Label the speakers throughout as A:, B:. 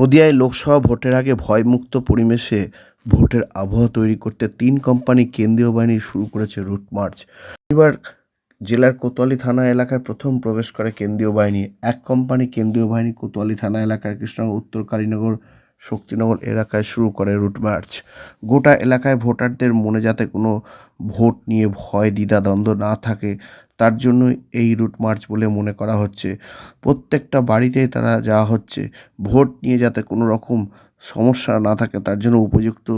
A: নদিয়ায় লোকসভা ভোটের আগে ভয়মুক্ত পরিবেশে ভোটের আবহাওয়া তৈরি করতে তিন কোম্পানি কেন্দ্রীয় বাহিনী শুরু করেছে রুট মার্চ। এবার জেলার কোতোয়ালি থানা এলাকায় প্রথম প্রবেশ করে কেন্দ্রীয় বাহিনী। এক কোম্পানি কেন্দ্রীয় বাহিনী কোতোয়ালি থানা এলাকায় কৃষ্ণনগর, উত্তর কালীনগর, শক্তিনগর এলাকায় শুরু করে রুট মার্চ। গোটা এলাকায় ভোটারদের মনে যাতে কোনো ভোট নিয়ে ভয় দ্বিধা দ্বন্দ্ব না থাকে তার জন্য এই রুট মার্চ বলে মনে করা হচ্ছে। প্রত্যেকটা বাড়িতেই তারা যাওয়া হচ্ছে। ভোট নিয়ে যাতে কোনো রকম সমস্যা না থাকে, তার জন্য উপযুক্ত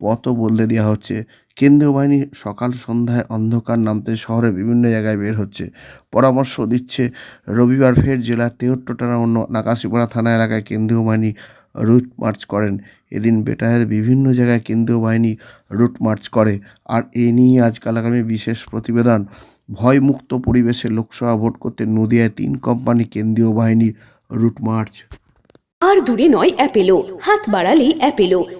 A: পথও বদলে দেওয়া হচ্ছে। কেন্দ্রীয় বাহিনী সকাল সন্ধ্যায় অন্ধকার নামতে শহরে বিভিন্ন জায়গায় বের হচ্ছে। পরামর্শ দিচ্ছে, রবিবার ফের জেলার তেহট্টটানা অন্য নাকাশিপাড়া থানা এলাকায় কেন্দ্রীয় বাহিনী রুট মার্চ করেন। এদিন বেটায়ের বিভিন্ন জায়গায় কেন্দ্রীয় বাহিনী রুট মার্চ করে। আর এ নিয়ে আজকাল আগামী বিশেষ প্রতিবেদন। ভয়মুক্ত পরিবেশে লোকসভা ভোট করতে নদিয়ায় তিন কোম্পানি কেন্দ্রীয় বাহিনীর রুট মার্চ।
B: আর দূরে নয়, অ্যাপেলো। হাত বাড়ালেই Apollo.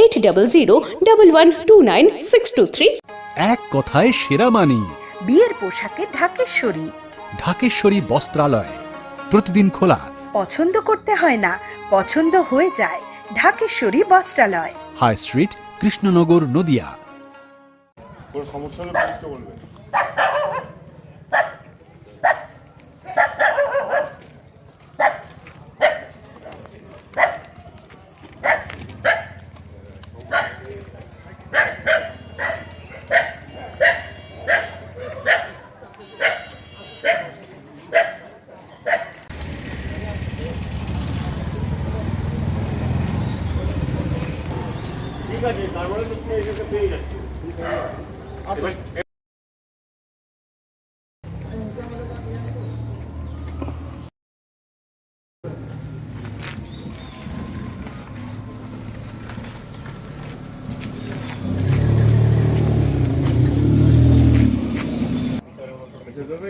B: Eight double zero double one two nine six two three
C: এক কথায় সেরা মানি।
D: বিয়ের পোশাকে ঢাকেশ্বরী।
C: ঢাকেশ্বরী বস্ত্রালয়। প্রতিদিন খোলা।
D: পছন্দ করতে হয় না পছন্দ হয়ে যায় ঢাকেশ্বরী বস্ত্রালয়।
C: High street Krishnanagar Nadia.
E: কোনো সমস্যা হলে বলবেন ঠিক আছে তারপরে তো তুমি এসে পেয়ে যাচ্ছ। আসলে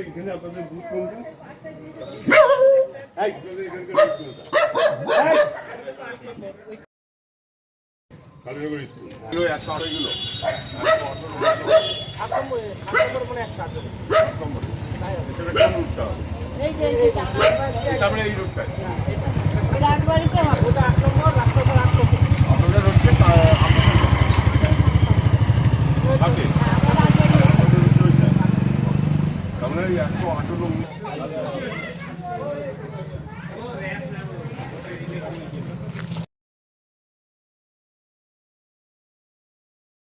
E: এখানে আপনাদের বুথ কোনটা এই, এখানকার কোনটা? এই! নম্বর। এখানে কোন হবে? এই তারপরে এই রুটটায়। আপনাদের হচ্ছে আপনাদের মানে একশো আঠারো